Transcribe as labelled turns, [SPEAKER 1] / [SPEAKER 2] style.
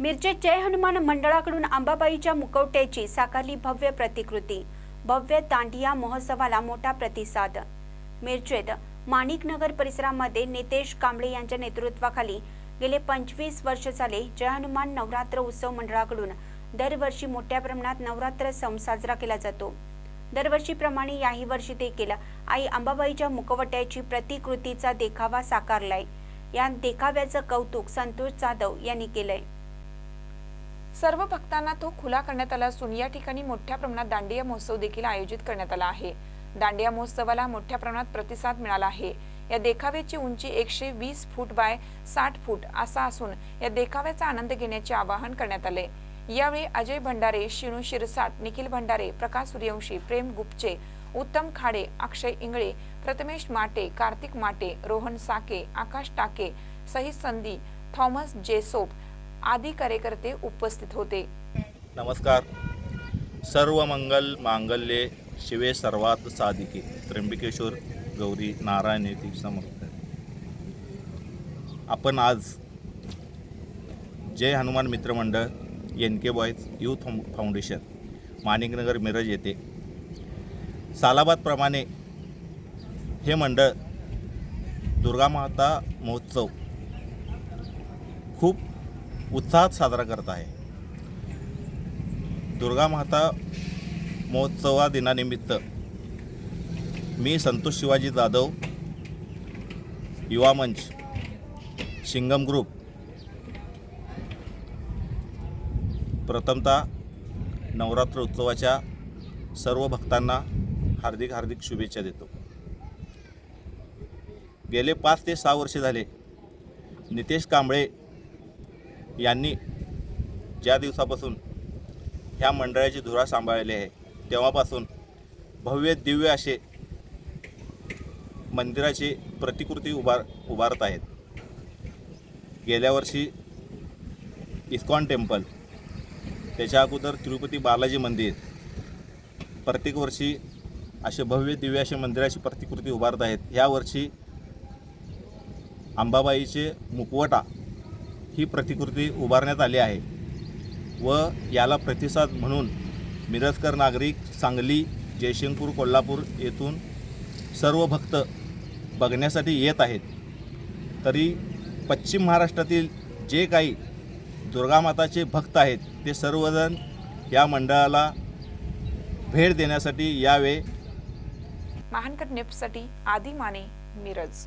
[SPEAKER 1] मिरजेत जय हनुमान मंडळाकडून अंबाबाईच्या मुखवट्याची साकारली भव्य प्रतिकृती. भव्य दांडिया महोत्सवाला मोठा प्रतिसाद. मिरजेत माणिकनगर परिसरामध्ये नितेश कांबळे यांच्या नेतृत्वाखाली गेले पंचवीस वर्ष झाले जय हनुमान नवरात्र उत्सव मंडळाकडून. दरवर्षी मोठ्या प्रमाणात नवरात्र सण साजरा केला जातो. दरवर्षीप्रमाणे याही वर्षी देखील आई अंबाबाईच्या मुखवट्याची प्रतिकृतीचा देखावा साकारलाय. या देखाव्याचं कौतुक संतोष जाधव यांनी केलंय.
[SPEAKER 2] सर्व भक्तांना तो खुला करण्यात आला असून या ठिकाणी मोठ्या प्रमाणात दांडिया महोत्सव देखील आयोजित करण्यात आला आहे. दांडिया महोत्सवाला मोठ्या प्रमाणात प्रतिसाद मिळाला आहे. या देखाव्याची उंची एकशे वीस फूट बाय साठ फूट असा असून या देखाव्याचा आनंद घेण्याचे आवाहन करण्यात आले. यावेळी अजय भंडारे शिणू शिरसाट निखिल भंडारे प्रकाश सूर्यवंशी प्रेम गुप्चे उत्तम खाडे अक्षय इंगळे प्रथमेश माटे कार्तिक माटे रोहन साके आकाश टाके सही संधी थॉमस जेसोप आदी कार्यकर्ते उपस्थित होते.
[SPEAKER 3] नमस्कार. सर्व मंगल मांगल्ये शिवे सर्वात साधिके. त्र्यंबकेश्वर गौरी नारायण येथे समर्थ. आपण आज जय हनुमान मित्रमंडळ N K boys youth foundation Maniknagar Miraj येथे. सालाबादप्रमाणे हे मंडळ दुर्गामाता महोत्सव खूप उत्साहात साजरा करत आहे. दुर्गा माता महोत्सवा दिनानिमित्त मी संतोष शिवाजी जाधव युवा मंच शिंगम ग्रुप प्रथमतः नवरात्र उत्सवाच्या सर्व भक्तांना हार्दिक हार्दिक शुभेच्छा देतो. गेले पाच ते सहा वर्षे झाले नितेश कांबळे यांनी ज्या दिवसापासून ह्या मंडळाची धुरा सांभाळली आहे तेव्हापासून भव्य दिव्य असे मंदिराची प्रतिकृती उभार उभारत आहेत. गेल्या वर्षी इस्कॉन टेम्पल त्याच्या अगोदर तिरुपती बालाजी मंदिर प्रत्येक वर्षी असे भव्य दिव्य असे मंदिराची प्रतिकृती उभारत आहेत. ह्या वर्षी अंबाबाईचे मुखवटा ही प्रतिकृती उभारण्यात आली आहे व याला प्रतिसाद म्हणून मिरजकर नागरिक सांगली जयशंपूर कोल्हापूर येथून सर्व भक्त बघण्यासाठी येत आहेत. तरी पश्चिम महाराष्ट्रातील जे काही दुर्गामाताचे भक्त आहेत ते सर्वजण या मंडळाला भेट देण्यासाठी यावे.
[SPEAKER 2] महानकट नेपसाठी आदी माने मिरज.